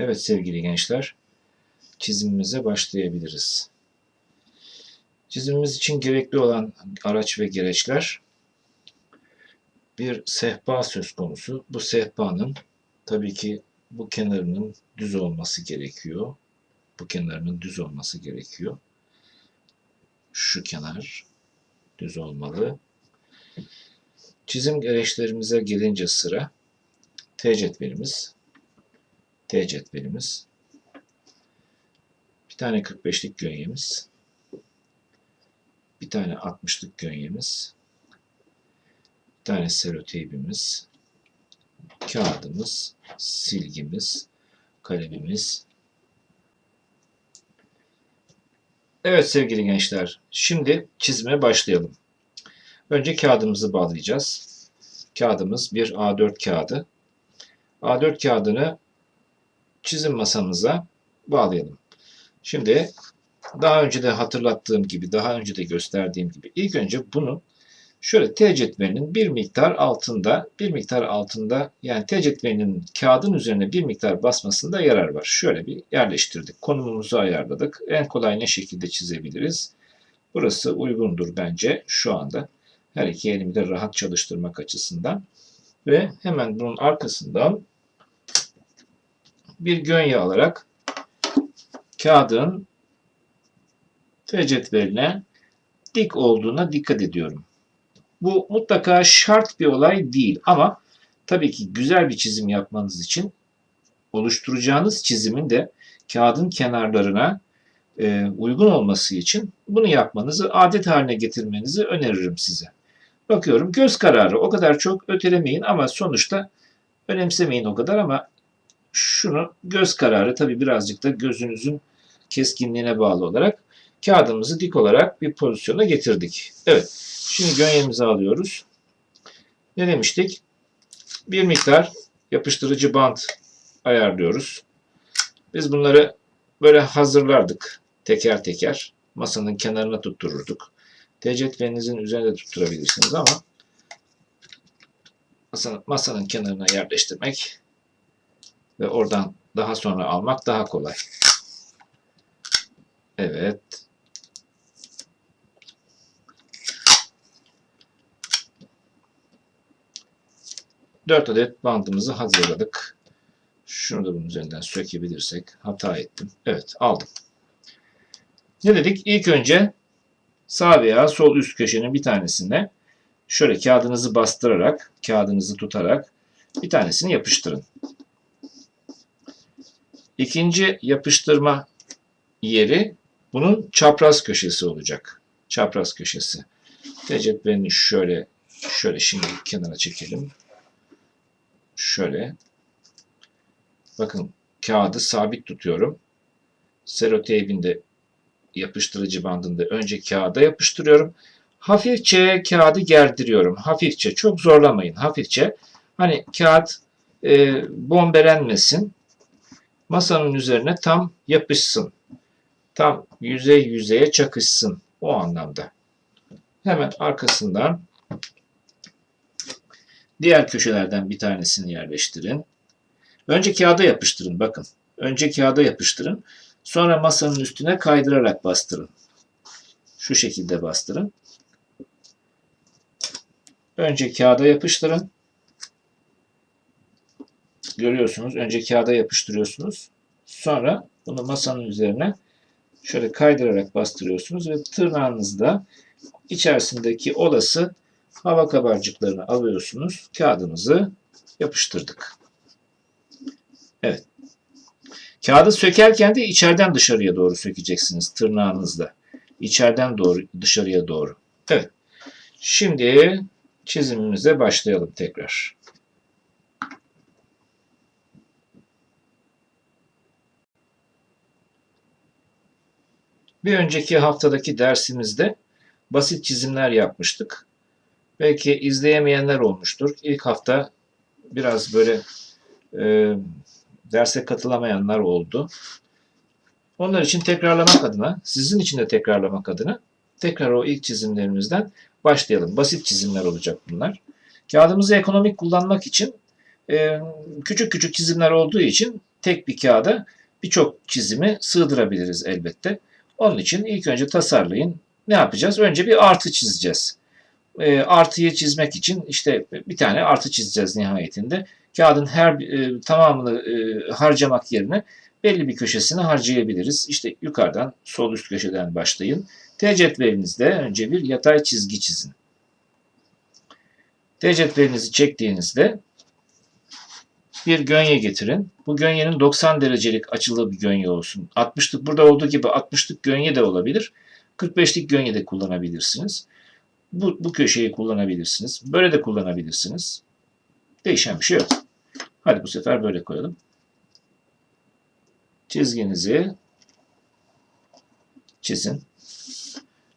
Evet sevgili gençler, çizimimize başlayabiliriz. Çizimimiz için gerekli olan araç ve gereçler bir sehpa söz konusu. Bu sehpanın tabii ki bu kenarının düz olması gerekiyor. Bu kenarının düz olması gerekiyor. Şu kenar düz olmalı. Çizim gereçlerimize gelince sıra T cetvelimiz, T cetvelimiz, bir tane 45'lik gönyemiz, bir tane 60'lık gönyemiz, bir tane seloteybimiz, kağıdımız, silgimiz, kalemimiz. Evet sevgili gençler, şimdi çizime başlayalım. Önce kağıdımızı bağlayacağız. Kağıdımız bir A4 kağıdı. A4 kağıdını çizim masamıza bağlayalım. Şimdi daha önce de hatırlattığım gibi, daha önce de gösterdiğim gibi ilk önce bunu şöyle T cetvelinin bir miktar altında, bir miktar altında yani T cetvelinin kağıdın üzerine bir miktar basmasında yarar var. Şöyle bir yerleştirdik. Konumumuzu ayarladık. En kolay ne şekilde çizebiliriz? Burası uygundur bence şu anda. Her iki elimi de rahat çalıştırmak açısından. Ve hemen bunun arkasından bir gönye alarak kağıdın T cetveline dik olduğuna dikkat ediyorum. Bu mutlaka şart bir olay değil ama tabii ki güzel bir çizim yapmanız için oluşturacağınız çizimin de kağıdın kenarlarına e, uygun olması için bunu yapmanızı adet haline getirmenizi öneririm size. Bakıyorum göz kararı o kadar çok ötelemeyin ama sonuçta önemsemeyin o kadar ama şunu göz kararı tabi birazcık da gözünüzün keskinliğine bağlı olarak kağıdımızı dik olarak bir pozisyona getirdik. Evet. Şimdi gönyemizi alıyoruz. Ne demiştik? Bir miktar yapıştırıcı bant ayarlıyoruz. Biz bunları böyle hazırlardık teker teker. Masanın kenarına tuttururduk. Tecetvelinizin üzerinde tutturabilirsiniz ama masanın, masanın kenarına yerleştirmek ve oradan daha sonra almak daha kolay. Evet. Dört adet bandımızı hazırladık. Şunu da bunun üzerinden sökebilirsek. Hata ettim. Evet aldım. Ne dedik? İlk önce sağ veya sol üst köşenin bir tanesine şöyle kağıdınızı bastırarak, kağıdınızı tutarak bir tanesini yapıştırın. İkinci yapıştırma yeri bunun çapraz köşesi olacak. Çapraz köşesi. Tecetvelini şöyle şöyle şimdi kenara çekelim. Şöyle. Bakın kağıdı sabit tutuyorum. Seroteybin de yapıştırıcı bandında önce kağıda yapıştırıyorum. Hafifçe kağıdı gerdiriyorum. Hafifçe. Çok zorlamayın. Hafifçe. Hani kağıt e, bombelenmesin. Masanın üzerine tam yapışsın. Tam yüzey yüzeye çakışsın. O anlamda. Hemen arkasından diğer köşelerden bir tanesini yerleştirin. Önce kağıda yapıştırın. Bakın. Önce kağıda yapıştırın. Sonra masanın üstüne kaydırarak bastırın. Şu şekilde bastırın. Önce kağıda yapıştırın. Görüyorsunuz. Önce kağıda yapıştırıyorsunuz. Sonra bunu masanın üzerine şöyle kaydırarak bastırıyorsunuz ve tırnağınızda içerisindeki olası hava kabarcıklarını alıyorsunuz. Kağıdımızı yapıştırdık. Evet. Kağıdı sökerken de içeriden dışarıya doğru sökeceksiniz tırnağınızla. İçeriden doğru dışarıya doğru. Evet. Şimdi çizimimize başlayalım tekrar. Bir önceki haftadaki dersimizde basit çizimler yapmıştık. Belki izleyemeyenler olmuştur. İlk hafta biraz böyle e, derse katılamayanlar oldu. Onlar için tekrarlamak adına, sizin için de tekrarlamak adına tekrar o ilk çizimlerimizden başlayalım. Basit çizimler olacak bunlar. Kağıdımızı ekonomik kullanmak için e, küçük küçük çizimler olduğu için tek bir kağıda birçok çizimi sığdırabiliriz elbette. Onun için ilk önce tasarlayın. Ne yapacağız? Önce bir artı çizeceğiz. E, artıyı çizmek için işte bir tane artı çizeceğiz nihayetinde. Kağıdın her e, tamamını e, harcamak yerine belli bir köşesini harcayabiliriz. İşte yukarıdan sol üst köşeden başlayın. T cetvelinizde önce bir yatay çizgi çizin. T cetvelinizi çektiğinizde bir gönye getirin. Bu gönyenin 90 derecelik açılı bir gönye olsun. 60'lık burada olduğu gibi 60'lık gönye de olabilir. 45'lik gönye de kullanabilirsiniz. Bu, bu köşeyi kullanabilirsiniz. Böyle de kullanabilirsiniz. Değişen bir şey yok. Hadi bu sefer böyle koyalım. Çizginizi çizin.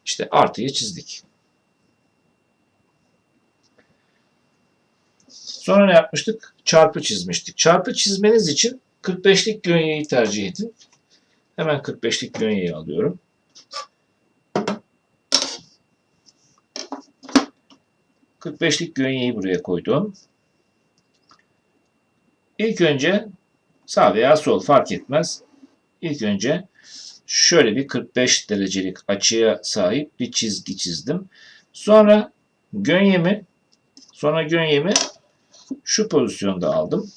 İşte artıyı çizdik. Sonra ne yapmıştık? Çarpı çizmiştik. Çarpı çizmeniz için 45'lik gönyeyi tercih edin. Hemen 45'lik gönyeyi alıyorum. ...45'lik gönyeyi buraya koydum. İlk önce sağ veya sol fark etmez. İlk önce şöyle bir 45 derecelik açıya sahip bir çizgi çizdim. Sonra gönyemi sonra gönyemi şu pozisyonda aldım.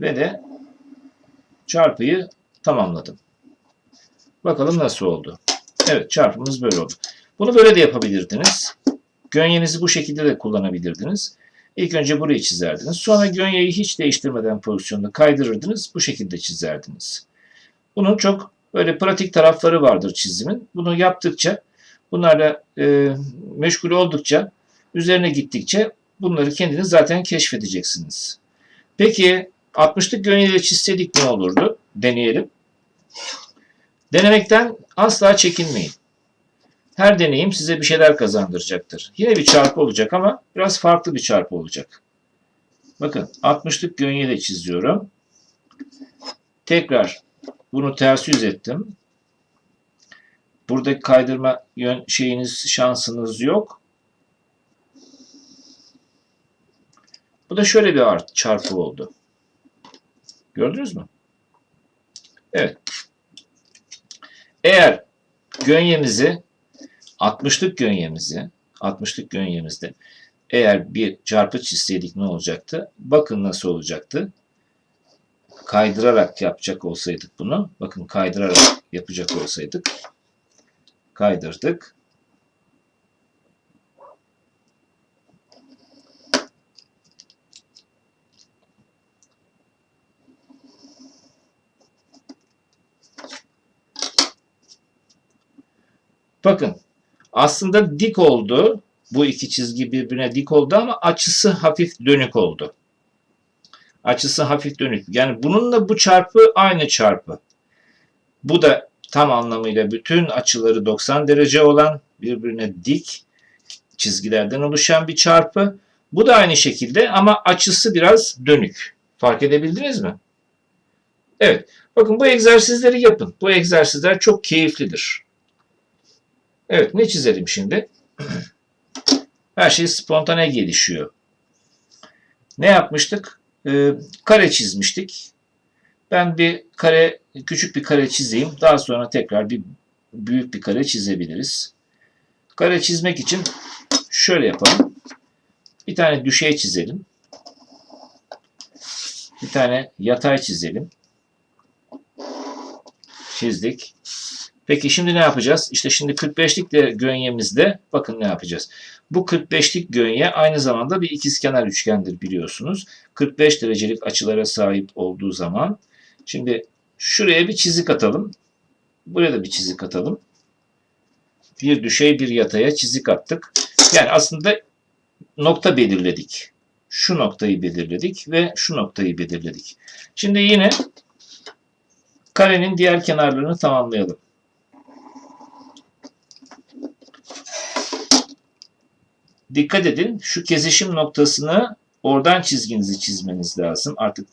Ve de çarpıyı tamamladım. Bakalım nasıl oldu. Evet çarpımız böyle oldu. Bunu böyle de yapabilirdiniz. Gönyenizi bu şekilde de kullanabilirdiniz. İlk önce burayı çizerdiniz. Sonra gönyeyi hiç değiştirmeden pozisyonda kaydırırdınız. Bu şekilde çizerdiniz. Bunun çok böyle pratik tarafları vardır çizimin. Bunu yaptıkça, bunlarla e, meşgul oldukça, üzerine gittikçe bunları kendiniz zaten keşfedeceksiniz. Peki 60'lık gönyeyle çizseydik ne olurdu? Deneyelim. Denemekten asla çekinmeyin. Her deneyim size bir şeyler kazandıracaktır. Yine bir çarpı olacak ama biraz farklı bir çarpı olacak. Bakın 60'lık gönye de çiziyorum. Tekrar bunu ters yüz ettim. Buradaki kaydırma yön şeyiniz şansınız yok. Bu da şöyle bir art, çarpı oldu. Gördünüz mü? Evet. Eğer gönyemizi 60'lık gönyemizi 60'lık gönyemizde eğer bir çarpı çizseydik ne olacaktı? Bakın nasıl olacaktı. Kaydırarak yapacak olsaydık bunu. Bakın kaydırarak yapacak olsaydık. Kaydırdık. Bakın aslında dik oldu. Bu iki çizgi birbirine dik oldu ama açısı hafif dönük oldu. Açısı hafif dönük. Yani bununla bu çarpı aynı çarpı. Bu da tam anlamıyla bütün açıları 90 derece olan birbirine dik çizgilerden oluşan bir çarpı. Bu da aynı şekilde ama açısı biraz dönük. Fark edebildiniz mi? Evet. Bakın bu egzersizleri yapın. Bu egzersizler çok keyiflidir. Evet ne çizelim şimdi? Her şey spontane gelişiyor. Ne yapmıştık? Ee, kare çizmiştik. Ben bir kare, küçük bir kare çizeyim. Daha sonra tekrar bir büyük bir kare çizebiliriz. Kare çizmek için şöyle yapalım. Bir tane düşey çizelim. Bir tane yatay çizelim. Çizdik. Peki şimdi ne yapacağız? İşte şimdi 45'lik de gönyemizde bakın ne yapacağız. Bu 45'lik gönye aynı zamanda bir ikizkenar üçgendir biliyorsunuz. 45 derecelik açılara sahip olduğu zaman şimdi şuraya bir çizik atalım. Buraya da bir çizik atalım. Bir düşey bir yataya çizik attık. Yani aslında nokta belirledik. Şu noktayı belirledik ve şu noktayı belirledik. Şimdi yine karenin diğer kenarlarını tamamlayalım. dikkat edin şu kesişim noktasını oradan çizginizi çizmeniz lazım. Artık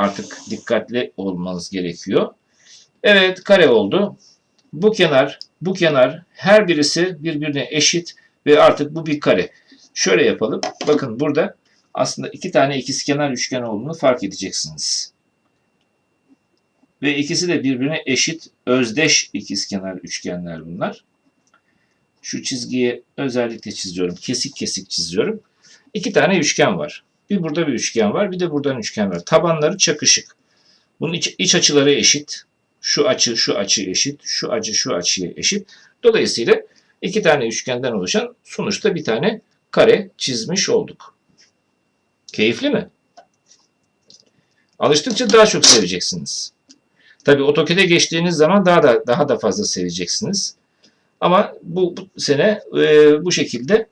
artık dikkatli olmanız gerekiyor. Evet kare oldu. Bu kenar, bu kenar her birisi birbirine eşit ve artık bu bir kare. Şöyle yapalım. Bakın burada aslında iki tane ikizkenar üçgen olduğunu fark edeceksiniz. Ve ikisi de birbirine eşit özdeş ikizkenar üçgenler bunlar. Şu çizgiyi özellikle çiziyorum. Kesik kesik çiziyorum. İki tane üçgen var. Bir burada bir üçgen var. Bir de buradan üçgen var. Tabanları çakışık. Bunun iç, iç açıları eşit. Şu açı şu açı eşit. Şu açı şu açıya eşit. Dolayısıyla iki tane üçgenden oluşan sonuçta bir tane kare çizmiş olduk. Keyifli mi? Alıştıkça daha çok seveceksiniz. Tabii AutoCAD'e geçtiğiniz zaman daha da daha da fazla seveceksiniz. Ama bu, bu sene e, bu şekilde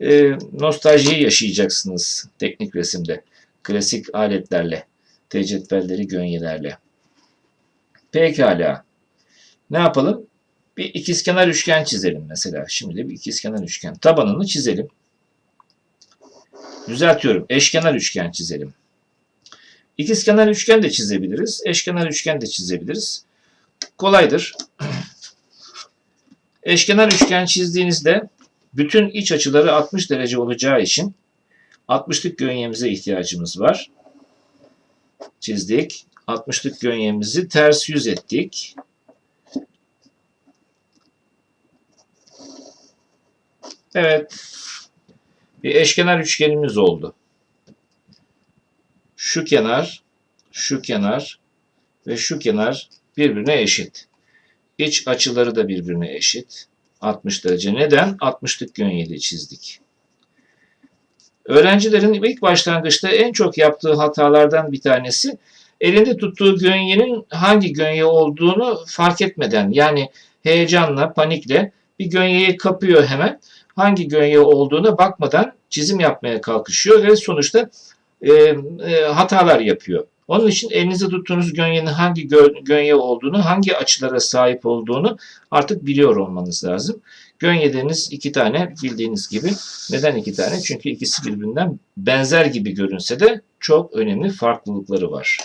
e, nostaljiyi yaşayacaksınız teknik resimde. Klasik aletlerle, tecetvelleri, gönyelerle. Pekala. Ne yapalım? Bir ikizkenar üçgen çizelim mesela. Şimdi de bir ikizkenar üçgen. Tabanını çizelim. Düzeltiyorum. Eşkenar üçgen çizelim. İkizkenar üçgen de çizebiliriz. Eşkenar üçgen de çizebiliriz. Kolaydır. Eşkenar üçgen çizdiğinizde bütün iç açıları 60 derece olacağı için 60'lık gönyemize ihtiyacımız var. Çizdik. 60'lık gönyemizi ters yüz ettik. Evet. Bir eşkenar üçgenimiz oldu. Şu kenar, şu kenar ve şu kenar birbirine eşit. İç açıları da birbirine eşit. 60 derece. Neden? 60'lık gönyeli çizdik. Öğrencilerin ilk başlangıçta en çok yaptığı hatalardan bir tanesi elinde tuttuğu gönyenin hangi gönye olduğunu fark etmeden yani heyecanla, panikle bir gönyeyi kapıyor hemen. Hangi gönye olduğuna bakmadan çizim yapmaya kalkışıyor ve sonuçta e, e, hatalar yapıyor. Onun için elinizde tuttuğunuz gönyenin hangi gö gönye olduğunu, hangi açılara sahip olduğunu artık biliyor olmanız lazım. Gönyeleriniz iki tane bildiğiniz gibi. Neden iki tane? Çünkü ikisi birbirinden benzer gibi görünse de çok önemli farklılıkları var.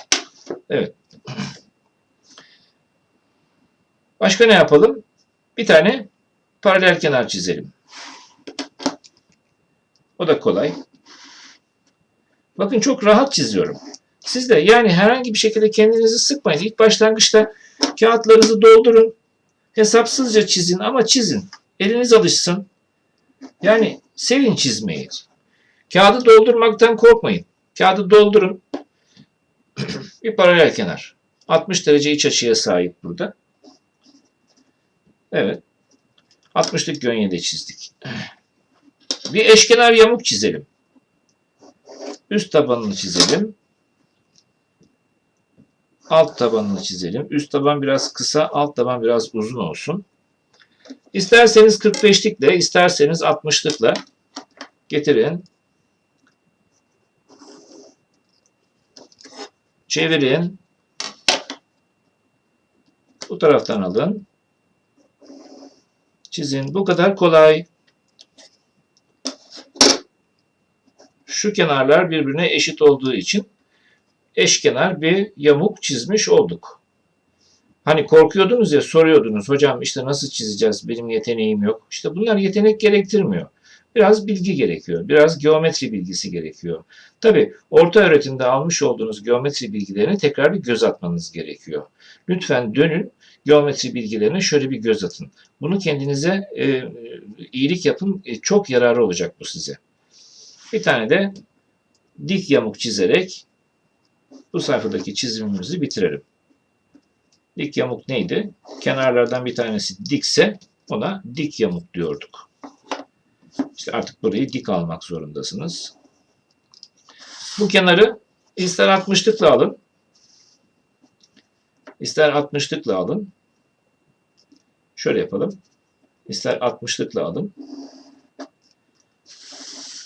Evet. Başka ne yapalım? Bir tane paralel kenar çizelim. O da kolay. Bakın çok rahat çiziyorum. Siz de yani herhangi bir şekilde kendinizi sıkmayın. İlk başlangıçta kağıtlarınızı doldurun. Hesapsızca çizin ama çizin. Eliniz alışsın. Yani sevin çizmeyi. Kağıdı doldurmaktan korkmayın. Kağıdı doldurun. bir paralel kenar. 60 derece iç açıya sahip burada. Evet. 60'lık gönyede çizdik. Bir eşkenar yamuk çizelim. Üst tabanını çizelim. Alt tabanını çizelim. Üst taban biraz kısa, alt taban biraz uzun olsun. İsterseniz 45'likle, isterseniz 60'lıkla getirin. Çevirin. Bu taraftan alın. Çizin. Bu kadar kolay. Şu kenarlar birbirine eşit olduğu için eşkenar bir yamuk çizmiş olduk. Hani korkuyordunuz ya soruyordunuz hocam işte nasıl çizeceğiz benim yeteneğim yok. İşte bunlar yetenek gerektirmiyor. Biraz bilgi gerekiyor. Biraz geometri bilgisi gerekiyor. Tabi orta öğretimde almış olduğunuz geometri bilgilerine tekrar bir göz atmanız gerekiyor. Lütfen dönün geometri bilgilerine şöyle bir göz atın. Bunu kendinize e, iyilik yapın. E, çok yararı olacak bu size. Bir tane de dik yamuk çizerek bu sayfadaki çizimimizi bitirelim. Dik yamuk neydi? Kenarlardan bir tanesi dikse ona dik yamuk diyorduk. İşte artık burayı dik almak zorundasınız. Bu kenarı ister 60'lıkla alın, ister 60'lıkla alın. Şöyle yapalım. İster 60'lıkla alın.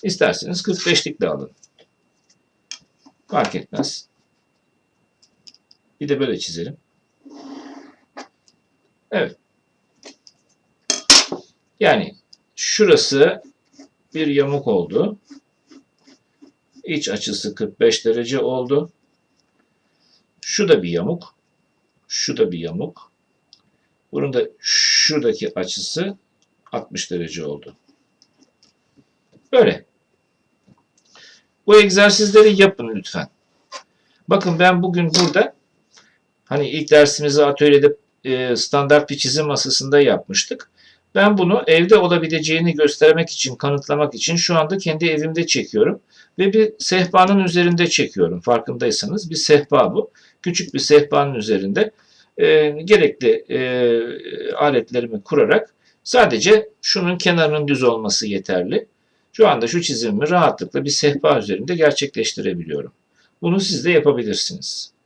İsterseniz 45'likle alın. Fark etmez. Bir de böyle çizelim. Evet. Yani şurası bir yamuk oldu. İç açısı 45 derece oldu. Şu da bir yamuk. Şu da bir yamuk. Bunun da şuradaki açısı 60 derece oldu. Böyle. Bu egzersizleri yapın lütfen. Bakın ben bugün burada hani ilk dersimizi atölyede e, standart bir çizim masasında yapmıştık. Ben bunu evde olabileceğini göstermek için, kanıtlamak için şu anda kendi evimde çekiyorum. Ve bir sehpanın üzerinde çekiyorum. Farkındaysanız bir sehpa bu. Küçük bir sehpanın üzerinde e, gerekli e, aletlerimi kurarak sadece şunun kenarının düz olması yeterli. Şu anda şu çizimimi rahatlıkla bir sehpa üzerinde gerçekleştirebiliyorum. Bunu siz de yapabilirsiniz.